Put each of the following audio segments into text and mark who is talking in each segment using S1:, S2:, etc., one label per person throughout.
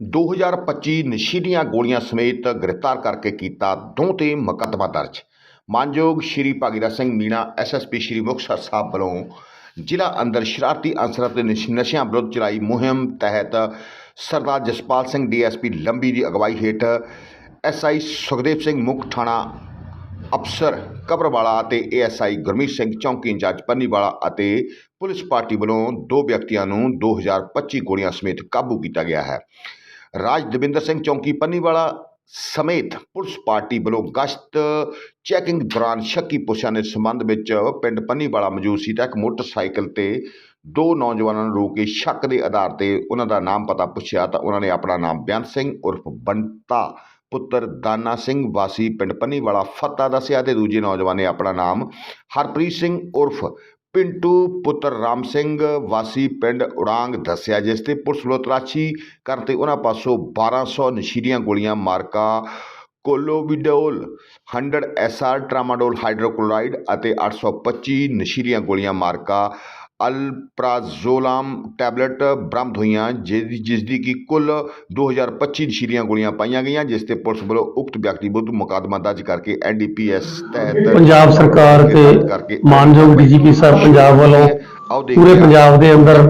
S1: 2025 ਨਸ਼ੀਲੀਆਂ ਗੋਲੀਆਂ ਸਮੇਤ ਗ੍ਰਿਫਤਾਰ ਕਰਕੇ ਕੀਤਾ ਦੋ ਤੇ ਮੁਕੱਦਮਾ ਦਰਜ। ਮਾਨਯੋਗ ਸ਼੍ਰੀ ਭਾਗੀਰਥ ਸਿੰਘ ਮੀਣਾ ਐਸਐਸਪੀ ਸ਼੍ਰੀ ਮੁਕਤਸਰ ਸਾਹਿਬ ਵੱਲੋਂ ਜ਼ਿਲ੍ਹਾ ਅੰਦਰ ਸ਼ਰਾਰਤੀ ਅਨਸਰਾਂ ਤੇ ਨਸ਼- ਨਸ਼ਿਆਂ ਵਿਰੁੱਧ ਚਲਾਈ ਮੁਹਿੰਮ ਤਹਿਤ ਸਰਦਾਰ ਜਸਪਾਲ ਸਿੰਘ ਡੀਐਸਪੀ ਲੰਬੀ ਦੀ ਅਗਵਾਈ ਹੇਠ ਐਸਆਈ ਸੁਖਦੇਵ ਸਿੰਘ ਮੁੱਖ ਥਾਣਾ ਅਫਸਰ ਕਬਰਵਾਲਾ ਅਤੇ ਏਐਸਆਈ ਗੁਰਮੀਤ ਸਿੰਘ ਚੌਂਕੀ ਇੰਚਾਰਜ ਪੰਨੀਵਾਲਾ ਅਤੇ ਪੁਲਿਸ ਪਾਰਟੀ ਵੱਲੋਂ ਦੋ ਵਿਅਕਤੀਆਂ ਨੂੰ 2025 ਗੋਲੀਆਂ ਸਮੇਤ ਕਾਬੂ ਕੀਤਾ ਗਿਆ ਹੈ। ਰਾਜ ਦਵਿੰਦਰ ਸਿੰਘ ਚੌਂਕੀ ਪੰਨੀਵਾਲਾ ਸਮੇਤ ਪੁਲਿਸ ਪਾਰਟੀ ਵੱਲੋਂ ਗਸ਼ਤ ਚੈਕਿੰਗ ਦੌਰਾਨ ਸ਼ੱਕੀ ਪੁੱਛਾਂ ਦੇ ਸੰਬੰਧ ਵਿੱਚ ਪਿੰਡ ਪੰਨੀਵਾਲਾ ਮੌਜੂਦ ਸੀ ਤਾਂ ਇੱਕ ਮੋਟਰਸਾਈਕਲ ਤੇ ਦੋ ਨੌਜਵਾਨਾਂ ਨੂੰ ਰੋਕ ਕੇ ਸ਼ੱਕ ਦੇ ਆਧਾਰ ਤੇ ਉਹਨਾਂ ਦਾ ਨਾਮ ਪਤਾ ਪੁੱਛਿਆ ਤਾਂ ਉਹਨਾਂ ਨੇ ਆਪਣਾ ਨਾਮ ਬਿਆਨ ਸਿੰਘ ਉਰਫ ਬੰਤਾ ਪੁੱਤਰ ਦਾਨਾ ਸਿੰਘ ਵਾਸੀ ਪਿੰਡ ਪੰਨੀਵਾਲਾ ਫੱਤਾ ਦੱਸਿਆ ਤੇ ਦੂਜੇ ਨੌਜਵਾਨ ਨੇ ਆਪਣਾ ਨਾਮ ਹਰਪ੍ਰੀਤ ਸਿੰਘ ਉਰਫ ਪਿੰਟੂ ਪੁੱਤਰ ਰਾਮ ਸਿੰਘ ਵਾਸੀ ਪਿੰਡ ਉੜਾਂਗ ਦੱਸਿਆ, ਜਿਸ ਤੇ ਪੁਲਿਸ ਵੱਲੋਂ ਤਲਾਸ਼ੀ ਕਰਨ ਤੇ ਉਹਨਾਂ ਪਾਸੋਂ 1200 ਨਸ਼ੀਲੀਆਂ ਗੋਲੀਆਂ, ਮਾਰਕਾ ਕੋਲੋਵਿਡੋਲ 100 ਐਸਆਰ ਟਰਾਮਾਡੋਲ, ਹਾਈਡਰੋਕਲੋਰਾਈਡ ਅਤੇ 825 ਨਸ਼ੀਲੀਆਂ ਗੋਲੀਆਂ, ਮਾਰਕਾ ਅਲਪਰਾਜ਼ੋਲਾਮ ਟੈਬਲੇਟ ਬਰਾਮਦ ਹੋਈਆਂ ਜਿਸ ਦੀ ਜਿਸ ਦੀ ਕਿ ਕੁੱਲ 2025 ਨਸ਼ੀਲੀਆਂ ਗੋਲੀਆਂ ਪਾਈਆਂ ਗਈਆਂ ਜਿਸ ਤੇ ਪੁਲਿਸ ਵੱਲੋਂ ਉਕਤ ਵਿਅਕਤੀ ਵਿਰੁੱਧ ਮੁਕੱਦਮਾ ਦਰਜ ਕਰਕੇ ਐਨਡੀਪੀਐਸ ਤਹਿਤ
S2: ਪੰਜਾਬ ਸਰਕਾਰ ਤੇ ਮਾਨਯੋਗ ਡੀਜੀਪੀ ਸਾਹਿਬ ਪੰਜਾਬ ਵੱਲੋਂ ਪੂਰੇ ਪੰਜਾਬ ਦੇ ਅੰਦਰ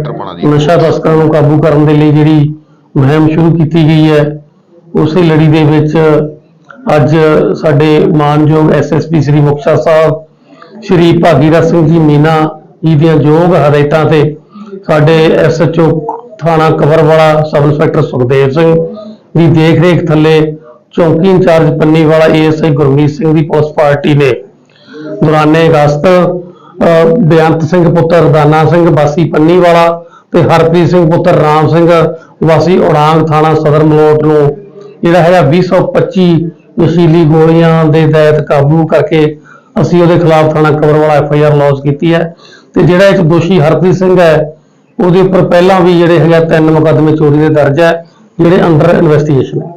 S2: ਨਸ਼ਾ ਤਸਕਰਾਂ ਨੂੰ ਕਾਬੂ ਕਰਨ ਦੇ ਲਈ ਜਿਹੜੀ ਮੁਹਿੰਮ ਸ਼ੁਰੂ ਕੀਤੀ ਗਈ ਹੈ ਉਸੇ ਲੜੀ ਦੇ ਵਿੱਚ ਅੱਜ ਸਾਡੇ ਮਾਨਯੋਗ ਐਸਐਸਪੀ ਸ੍ਰੀ ਮੁਕਤਸਰ ਸਾਹਿਬ ਸ੍ਰੀ ਭਾਗੀਰਥ ਸਿੰਘ ਜੀ ਮੀਨਾ ਜੀ ਦੀਆਂ ਯੋਗ ਹਦਾਇਤਾਂ ਤੇ ਸਾਡੇ ਐਸਐਚਓ ਥਾਣਾ ਕਵਰਵਾਲਾ ਸਬ ਇੰਸਪੈਕਟਰ ਸੁਖਦੇਵ ਸਿੰਘ ਦੀ ਦੇਖ-ਰੇਖ ਥੱਲੇ ਚੌਕੀ ਇੰਚਾਰਜ ਪੰਨੀਵਾਲਾ ਏਐਸਆਈ ਗੁਰਮੀਤ ਸਿੰਘ ਦੀ ਪੁਲਿਸ ਪਾਰਟੀ ਨੇ ਦੌਰਾਨੇ ਅਗਸਤ ਬੇਅੰਤ ਸਿੰਘ ਪੁੱਤਰ ਦਾਨਾ ਸਿੰਘ, ਵਾਸੀ ਪੰਨੀਵਾਲਾ ਤੇ ਹਰਪ੍ਰੀਤ ਸਿੰਘ ਪੁੱਤਰ ਰਾਮ ਸਿੰਘ, ਵਾਸੀ ਉੜਾਂਗ ਥਾਣਾ ਸਦਰ ਮਲੋਟ ਨੂੰ। ਜਿਹੜਾ ਹੈਗਾ 225 ਨਸ਼ੀਲੀ ਗੋਲੀਆਂ ਦੇ ਤਹਿਤ ਕਾਬੂ ਕਰਕੇ ਅਸੀਂ ਉਹਦੇ ਖਿਲਾਫ ਥਾਣਾ Kabarwala F I R launch ਕੀਤੀ ਹੈ। ਤੇ ਜਿਹੜਾ ਇੱਕ ਦੋਸ਼ੀ ਹਰਪ੍ਰੀਤ ਸਿੰਘ ਹੈ, ਉਹਦੇ ਉੱਪਰ ਪਹਿਲਾਂ ਵੀ ਜਿਹੜੇ ਹੈਗਾ ਤਿੰਨ ਮੁਕੱਦਮੇ ਚੋਰੀ ਦੇ ਦਰਜ ਹੈ, ਜਿਹੜੇ ਅੰਡਰ ਇਨਵੈਸਟੀਗੇਸ਼ਨ ਹੈ।